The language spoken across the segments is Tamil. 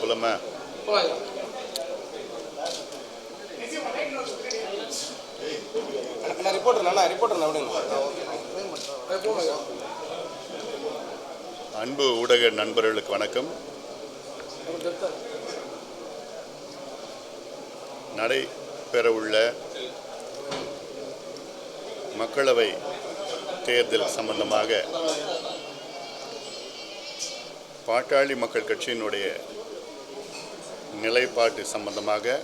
விடுங்க. அன்பு ஊடக நண்பர்களுக்கு வணக்கம். நடைபெறவுள்ள மக்களவை தேர்தல் சம்பந்தமாக பாட்டாளி மக்கள் கட்சியினுடைய நிலைப்பாட்டு சம்பந்தமாக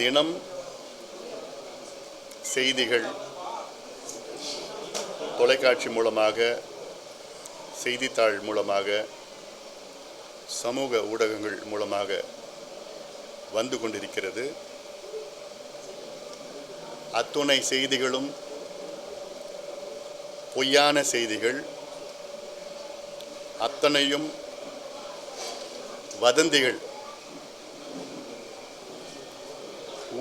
தினம் செய்திகள் தொலைக்காட்சி மூலமாக செய்தித்தாள் மூலமாக சமூக ஊடகங்கள் மூலமாக வந்து கொண்டிருக்கிறது. அத்துணை செய்திகளும் பொய்யான செய்திகள் அத்தனையும் வதந்திகள்.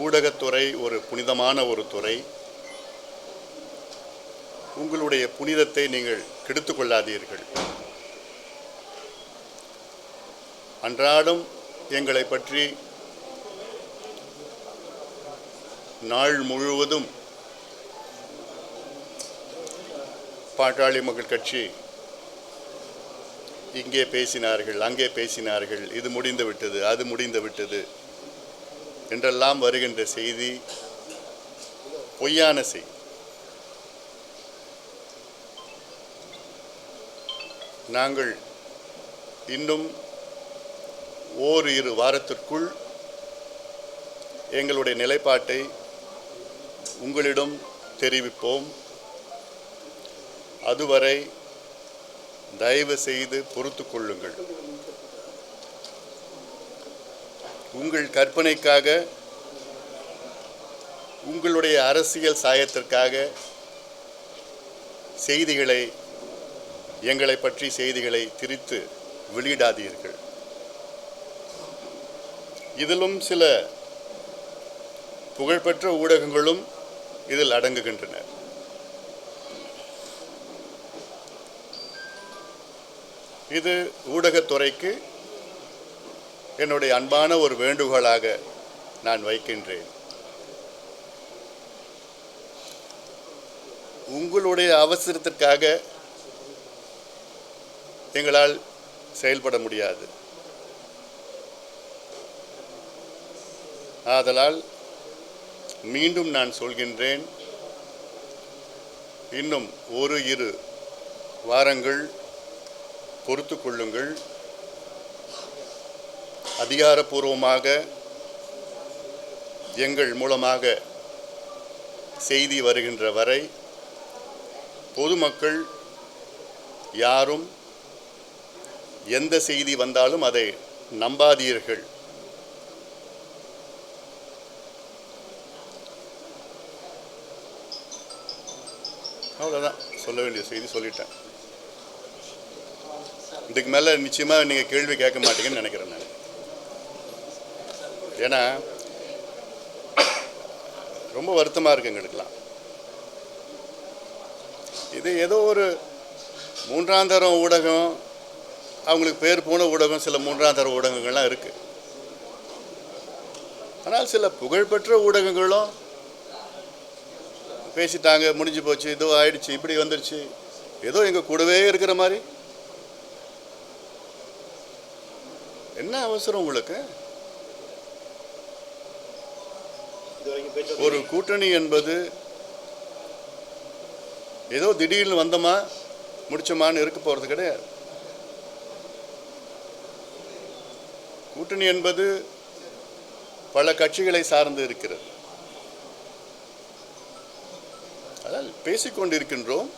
ஊடகத்துறை ஒரு புனிதமான ஒரு துறை. உங்களுடைய புனிதத்தை நீங்கள் கெடுத்துக் கொள்ளாதீர்கள். அன்றாடம் எங்களை பற்றி நாள் முழுவதும் பாட்டாளி மக்கள் கட்சி இங்கே பேசினார்கள் அங்கே பேசினார்கள். இது முடிந்து விட்டது அது முடிந்து விட்டது என்றெல்லாம் வருகின்ற செய்தி பொய்யான செய்தி. நாங்கள் இன்னும் ஓர் இரு வாரத்திற்குள் எங்களுடைய நிலைப்பாட்டை உங்களிடம் தெரிவிப்போம். அதுவரை தயவு செய்து பொறுத்து கொள்ளுங்கள். உங்கள் கற்பனைக்காக உங்களுடைய அரசியல் சாயத்திற்காக செய்திகளை எங்களை பற்றி செய்திகளை திரித்து வெளியிடாதீர்கள். இதிலும் சில புகழ்பெற்ற ஊடகங்களும் இதில் அடங்குகின்றன. இது ஊடகத்துறைக்கு என்னுடைய அன்பான ஒரு வேண்டுகோளாக நான் வைக்கின்றேன். உங்களுடைய அவசரத்திற்காக எங்களால் செயல்பட முடியாது. ஆதலால் மீண்டும் நான் சொல்கின்றேன் இன்னும் ஒரு இரு வாரங்கள் பொறுத்து கொள்ளுங்கள். அதிகாரப்பூர்வமாக எங்கள் மூலமாக செய்தி வருகின்ற வரை பொதுமக்கள் யாரும் எந்த செய்தி வந்தாலும் அதை நம்பாதீர்கள். அவ்வளோதான் சொல்ல வேண்டிய செய்தி சொல்லிட்டேன். இதுக்கு மேலே நிச்சயமாக நீங்கள் கேள்வி கேட்க மாட்டீங்கன்னு நினைக்கிறேன் நான். ஏன்னா ரொம்ப வருத்தமாக இருக்கு எங்களுக்கெல்லாம். இது ஏதோ ஒரு மூன்றாம் தரம் ஊடகம் அவங்களுக்கு பேர் போன ஊடகம் சில மூன்றாம் தர ஊடகங்கள்லாம் இருக்குது ஆனால் சில புகழ்பெற்ற ஊடகங்களும் பேசிட்டாங்க முடிஞ்சு போச்சு இதோ ஆயிடுச்சு இப்படி வந்துருச்சு ஏதோ எங்கள் கூடவே இருக்கிற மாதிரி. என்ன அவசரம் உங்களுக்கு? ஒரு கூட்டணி என்பது ஏதோ திடீர்னு வந்தோமா முடிச்சோமான்னு இருக்க போகிறது கிடையாது. கூட்டணி என்பது பல கட்சிகளை சார்ந்து இருக்கிறது. அதால் பேசிக்கொண்டிருக்கின்றோம்.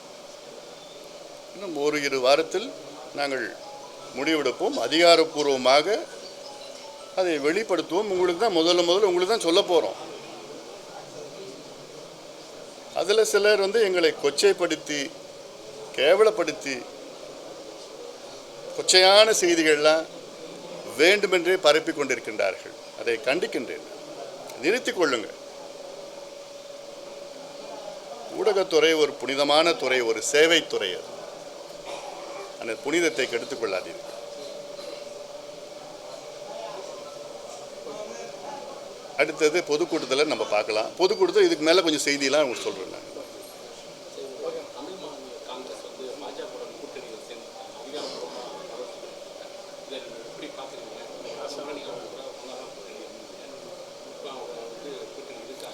இன்னும் ஒரு இரு வாரத்தில் நாங்கள் முடிவெடுப்போம் அதிகாரப்பூர்வமாக அதை வெளிப்படுத்துவோம். உங்களுக்கு தான் முதல்ல முதல்ல உங்களுக்கு தான் சொல்ல போகிறோம் அதில் சிலர் வந்து எங்களை கொச்சைப்படுத்தி கேவலப்படுத்தி கொச்சையான செய்திகள்லாம் வேண்டுமென்றே பரப்பி கொண்டிருக்கின்றார்கள். அதை கண்டிக்கின்றேன். நிறுத்தி கொள்ளுங்கள். ஊடகத்துறை ஒரு புனிதமான துறை ஒரு சேவைத்துறை அது. அந்த புனிதத்தை கெடுத்துக் கொள்ளாதீர்கள். அடுத்தது பொதுக்கூட்டத்தில் நம்ம பார்க்கலாம். பொதுக்கூட்டத்தில் இதுக்கு மேலே கொஞ்சம் செய்தியெல்லாம் உங்களுக்கு சொல்கிறேன் நான்.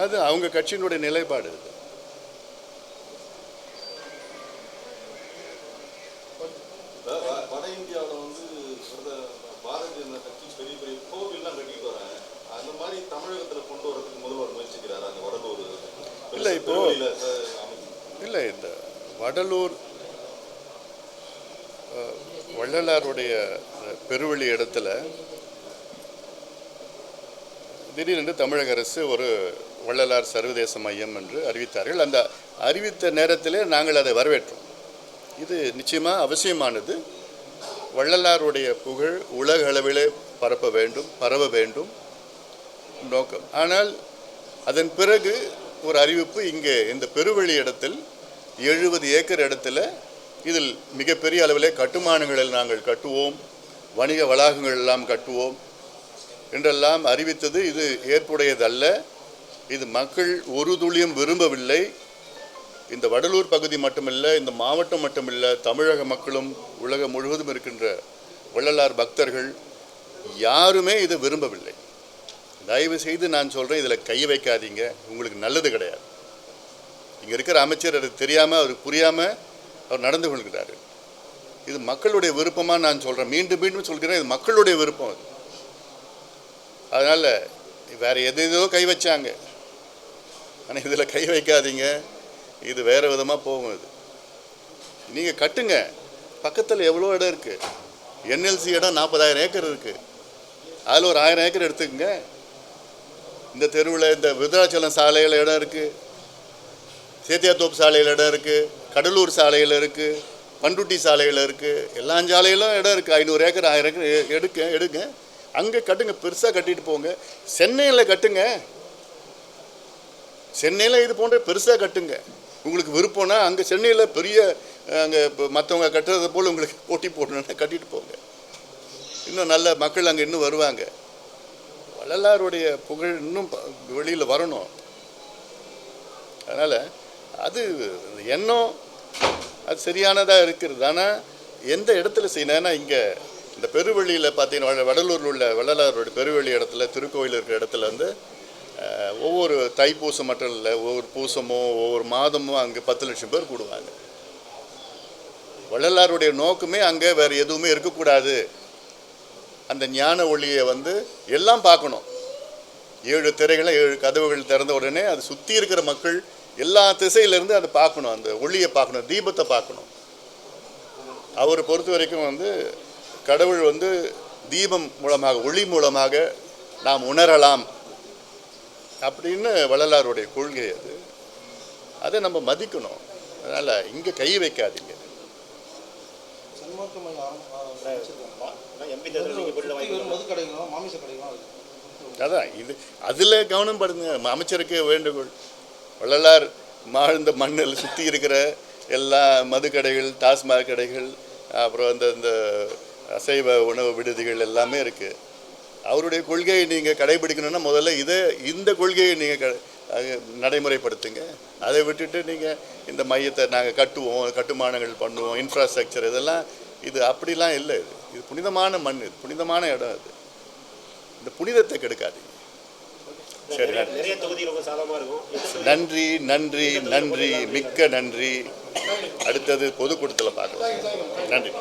அது அவங்க கட்சியினுடைய நிலைப்பாடு வட இந்தியாவில் வந்து பிரத- பாரதிய ஜனதா கட்சி பெரிய பெரிய கோவில்லாம் கட்டிட்டு வராங்க. அந்த மாதிரி தமிழகத்தில் கொண்டு வரதுக்கு முதல்வர் முயற்சிக்கிறாரு அந்த வடலூர்? இல்ல, இப்போ-. இல்லை இந்த வடலூர் வள்ளலாருடைய அஹ், பெருவெளி இடத்துல திடீரென்று தமிழக அரசு ஒரு வள்ளலார் சர்வதேச மையம் என்று அறிவித்தார்கள். அந்த அறிவித்த நேரத்திலே நாங்கள் அதை வரவேற்றோம். இது நிச்சயமாக அவசியமானது. வள்ளலாருடைய புகழ் உலக அளவிலே பரப்ப வேண்டும் பரவ வேண்டும் நோக்கம். ஆனால் அதன் பிறகு ஒரு அறிவிப்பு இங்கே இந்த பெருவெளி இடத்தில் எழுபது ஏக்கர் இடத்துல இதில் மிகப்பெரிய அளவிலே கட்டுமானங்களில் நாங்கள் கட்டுவோம் வணிக வளாகங்கள் எல்லாம் கட்டுவோம் என்றெல்லாம் அறிவித்தது. இது ஏற்புடையதல்ல. இது மக்கள் ஒரு துளியும் விரும்பவில்லை. இந்த வடலூர் பகுதி மட்டுமல்ல இந்த மாவட்டம் மட்டுமல்ல தமிழக மக்களும் உலகம் முழுவதும் இருக்கின்ற வள்ளலார் பக்தர்கள் யாருமே இதை விரும்பவில்லை. தயவு செய்து நான் சொல்கிறேன் இதில் கை வைக்காதீங்க உங்களுக்கு நல்லது கிடையாது. இங்கே இருக்கிற அமைச்சர் அது தெரியாமல் அவருக்கு புரியாமல் அவர் நடந்து கொள்கிறாரு. இது மக்களுடைய விருப்பமாக நான் சொல்கிறேன் மீண்டும் மீண்டும் சொல்கிறேன் இது மக்களுடைய விருப்பம் அது. அதனால் வேறு எது எதோ கை வச்சாங்க. ஆனால் இதில் கை வைக்காதீங்க. இது வேறு விதமாக போகும் இது. நீங்கள் கட்டுங்க. பக்கத்தில் எவ்வளோ இடம் இருக்குது என்எல்சி இடம் நாற்பதாயிரம் ஏக்கர் இருக்குது அதில் ஒரு ஆயிரம் ஏக்கர் எடுத்துக்கங்க. இந்த தெருவில் இந்த விருதாச்சலம் சாலையில் இடம் இருக்குது சேத்தியாத்தோப்பு சாலையில் இடம் இருக்குது கடலூர் சாலையில் இருக்குது பண்ருட்டி சாலையில் இருக்குது எல்லா சாலையிலும் இடம் இருக்குது ஐநூறு ஏக்கர் ஆயிரம் ஏக்கர் எடுக்க எடுங்க. அங்கே கட்டுங்க. பெருசாக கட்டிட்டு போங்க. சென்னையில் கட்டுங்க. சென்னையில் இது போன்ற பெருசாக கட்டுங்க. உங்களுக்கு விருப்பம்னா அங்கே சென்னையில் பெரிய அங்கே இப்போ மற்றவங்க கட்டுறதை போல் உங்களுக்கு போட்டி போடணுன்னா கட்டிட்டு போங்க. இன்னும் நல்ல மக்கள் அங்கே இன்னும் வருவாங்க. வள்ளலாருடைய புகழ் இன்னும் வெளியில் வரணும். அதனால் அது எண்ணம் அது சரியானதாக இருக்கிறது. ஆனால் எந்த இடத்துல செய்யணும்னா இங்கே இந்த பெருவெளியில் பார்த்தீங்கன்னா வட- வடலூரில் உள்ள வள்ளலாருடைய பெருவெளி இடத்துல திருக்கோயில் இருக்கிற இடத்துல வந்து ஒவ்வொரு தைப்பூசம் மட்டும் இல்லை ஒவ்வொரு பூசமோ ஒவ்வொரு மாதமும் அங்கே பத்து லட்சம் பேர் கூடுவாங்க. வள்ளலாருடைய நோக்கமே அங்கே வேறு எதுவுமே இருக்கக்கூடாது. அந்த ஞான ஒளியை வந்து எல்லாம் பார்க்கணும். ஏழு திரைகளை ஏழு கதவுகள் திறந்த உடனே அது சுற்றி இருக்கிற மக்கள் எல்லா திசையிலேருந்து அதை பார்க்கணும். அந்த ஒளியை பார்க்கணும் தீபத்தை பார்க்கணும். அவரை பொறுத்த வரைக்கும் வந்து கடவுள் வந்து தீபம் மூலமாக ஒளி மூலமாக நாம் உணரலாம். அப்படின்னு வள்ளலாருடைய கொள்கை அது. அதை நம்ம மதிக்கணும். அதனால் இங்கே கை வைக்காதீங்க. அதான் இது அதில் கவனம் படுங்க அமைச்சருக்கு வேண்டுகோள். வள்ளலார் வாழ்ந்த மண்ணில் சுற்றி இருக்கிற எல்லா மதுக்கடைகள் டாஸ்மாக் கடைகள் அப்புறம் அந்த இந்த அசைவ உணவு விடுதிகள் எல்லாமே இருக்குது அவருடைய கொள்கையை நீங்கள் கடைபிடிக்கணும்னா முதல்ல இதை இந்த கொள்கையை நீங்கள் நடைமுறைப்படுத்துங்க. அதை விட்டுட்டு நீங்கள் இந்த மையத்தை நாங்கள் கட்டுவோம் கட்டுமானங்கள் பண்ணுவோம் இன்ஃப்ராஸ்ட்ரக்சர் இதெல்லாம் இது அப்படிலாம் இல்லை இது. இது புனிதமான மண் இது புனிதமான இடம் இது இந்த புனிதத்தை கெடுக்காதீங்க. சரி நன்றி. நன்றி நன்றி மிக்க நன்றி. அடுத்தது பொதுக்கூட்டத்தில் பார்க்கலாம். நன்றி.